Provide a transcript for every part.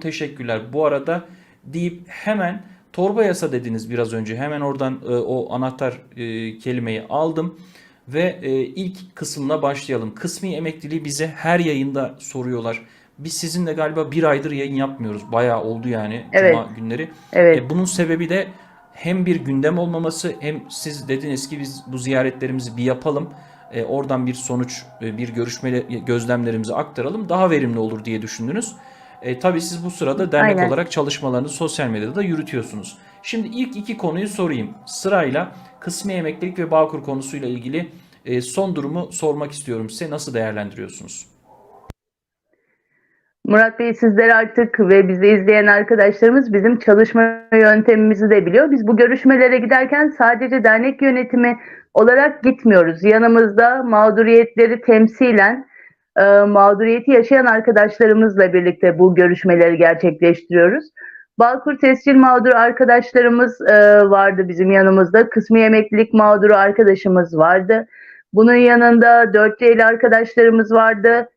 teşekkürler. Bu arada deyip hemen torba yasa dediniz biraz önce. Hemen oradan e, o anahtar e, kelimeyi aldım ve e, ilk kısımla başlayalım. Kısmi emekliliği bize her yayında soruyorlar. Biz sizinle galiba bir aydır yayın yapmıyoruz. Bayağı oldu yani Evet. cuma günleri. Evet. E, bunun sebebi de hem bir gündem olmaması hem siz dediniz ki biz bu ziyaretlerimizi bir yapalım. E, oradan bir sonuç, e, bir görüşme gözlemlerimizi aktaralım. Daha verimli olur diye düşündünüz. E, tabii siz bu sırada dernek Aynen. olarak çalışmalarınızı sosyal medyada da yürütüyorsunuz. Şimdi ilk iki konuyu sorayım. Sırayla kısmi emeklilik ve Bağkur konusuyla ilgili e, son durumu sormak istiyorum size. Nasıl değerlendiriyorsunuz? Murat Bey sizler artık ve bizi izleyen arkadaşlarımız bizim çalışma yöntemimizi de biliyor. Biz bu görüşmelere giderken sadece dernek yönetimi olarak gitmiyoruz. Yanımızda mağduriyetleri temsilen e, mağduriyeti yaşayan arkadaşlarımızla birlikte bu görüşmeleri gerçekleştiriyoruz. Bağkur tescil mağduru arkadaşlarımız e, vardı bizim yanımızda. Kısmi emeklilik mağduru arkadaşımız vardı. Bunun yanında 4C'li arkadaşlarımız vardı.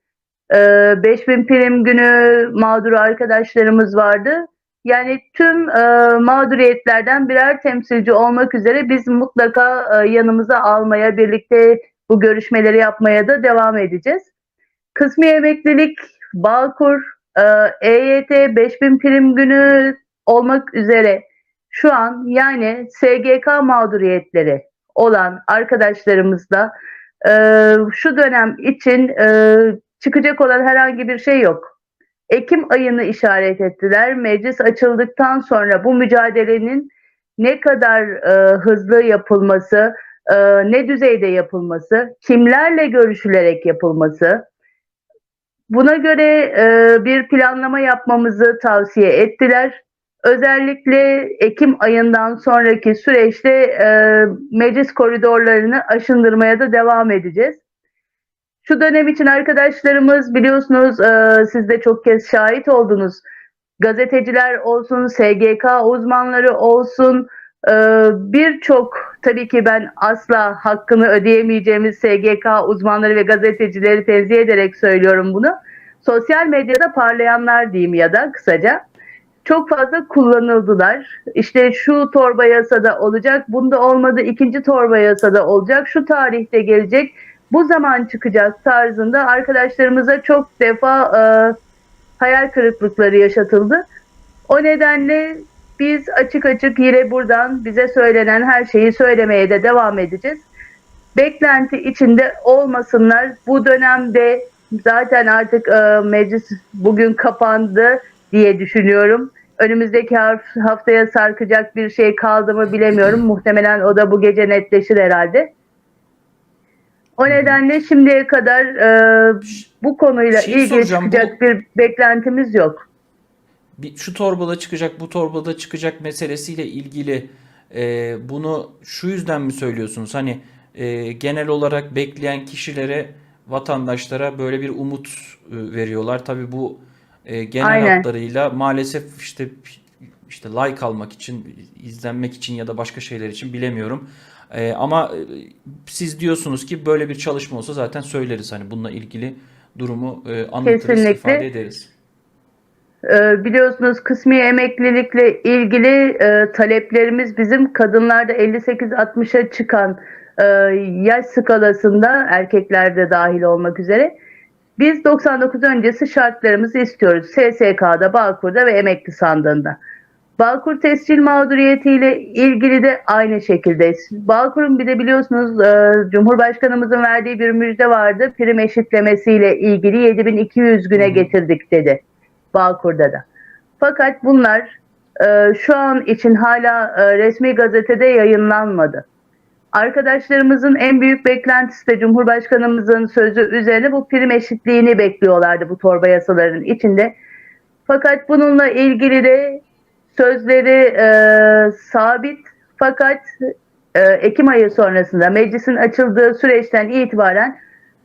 Ee, 5000 prim günü mağduru arkadaşlarımız vardı. Yani tüm e, mağduriyetlerden birer temsilci olmak üzere biz mutlaka e, yanımıza almaya, birlikte bu görüşmeleri yapmaya da devam edeceğiz. Kısmi emeklilik, Bağkur, e, EYT 5000 prim günü olmak üzere şu an yani SGK mağduriyetleri olan arkadaşlarımızla e, şu dönem için e, çıkacak olan herhangi bir şey yok. Ekim ayını işaret ettiler. Meclis açıldıktan sonra bu mücadelenin ne kadar e, hızlı yapılması, e, ne düzeyde yapılması, kimlerle görüşülerek yapılması, buna göre e, bir planlama yapmamızı tavsiye ettiler. Özellikle Ekim ayından sonraki süreçte e, meclis koridorlarını aşındırmaya da devam edeceğiz. Şu dönem için arkadaşlarımız biliyorsunuz e, siz de çok kez şahit oldunuz. Gazeteciler olsun, SGK uzmanları olsun e, birçok tabii ki ben asla hakkını ödeyemeyeceğimiz SGK uzmanları ve gazetecileri tenzih ederek söylüyorum bunu. Sosyal medyada parlayanlar diyeyim ya da kısaca çok fazla kullanıldılar. İşte şu torba yasada olacak, bunda olmadı ikinci torba yasada olacak, şu tarihte gelecek bu zaman çıkacak tarzında arkadaşlarımıza çok defa e, hayal kırıklıkları yaşatıldı. O nedenle biz açık açık yine buradan bize söylenen her şeyi söylemeye de devam edeceğiz. Beklenti içinde olmasınlar. Bu dönemde zaten artık e, meclis bugün kapandı diye düşünüyorum. Önümüzdeki haf- haftaya sarkacak bir şey kaldı mı bilemiyorum. Muhtemelen o da bu gece netleşir herhalde. O nedenle şimdiye kadar e, bu konuyla Şey ilgili çıkacak bir beklentimiz yok. bir şu torbada çıkacak, bu torbada çıkacak meselesiyle ilgili e, bunu şu yüzden mi söylüyorsunuz? Hani e, genel olarak bekleyen kişilere, vatandaşlara böyle bir umut e, veriyorlar. Tabii bu e, genel Aynen. hatlarıyla maalesef işte işte like almak için, izlenmek için ya da başka şeyler için bilemiyorum. E, ama e, siz diyorsunuz ki böyle bir çalışma olsa zaten söyleriz hani bununla ilgili durumu e, anlatırız, Kesinlikle. ifade ederiz. Ee, biliyorsunuz kısmi emeklilikle ilgili e, taleplerimiz bizim kadınlarda 58-60'a çıkan e, yaş skalasında erkeklerde dahil olmak üzere biz 99 öncesi şartlarımızı istiyoruz. SSK'da, Bağkur'da ve emekli sandığında. Bağkur tescil mağduriyetiyle ilgili de aynı şekilde. Bağkur'un bir de biliyorsunuz e, Cumhurbaşkanımızın verdiği bir müjde vardı. Prim eşitlemesiyle ilgili 7200 güne getirdik dedi. Bağkur'da da. Fakat bunlar e, şu an için hala e, resmi gazetede yayınlanmadı. Arkadaşlarımızın en büyük beklentisi de Cumhurbaşkanımızın sözü üzerine bu prim eşitliğini bekliyorlardı bu torba yasalarının içinde. Fakat bununla ilgili de sözleri e, sabit fakat e, Ekim ayı sonrasında meclisin açıldığı süreçten itibaren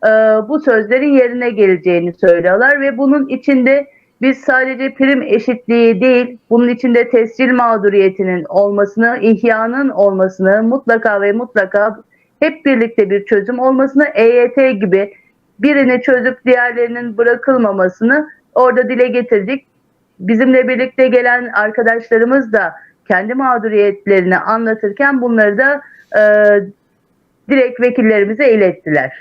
e, bu sözlerin yerine geleceğini söylüyorlar ve bunun içinde biz sadece prim eşitliği değil, bunun içinde tescil mağduriyetinin olmasını, ihyanın olmasını mutlaka ve mutlaka hep birlikte bir çözüm olmasını, EYT gibi birini çözüp diğerlerinin bırakılmamasını orada dile getirdik. bizimle birlikte gelen arkadaşlarımız da kendi mağduriyetlerini anlatırken bunları da e, direkt vekillerimize ilettiler.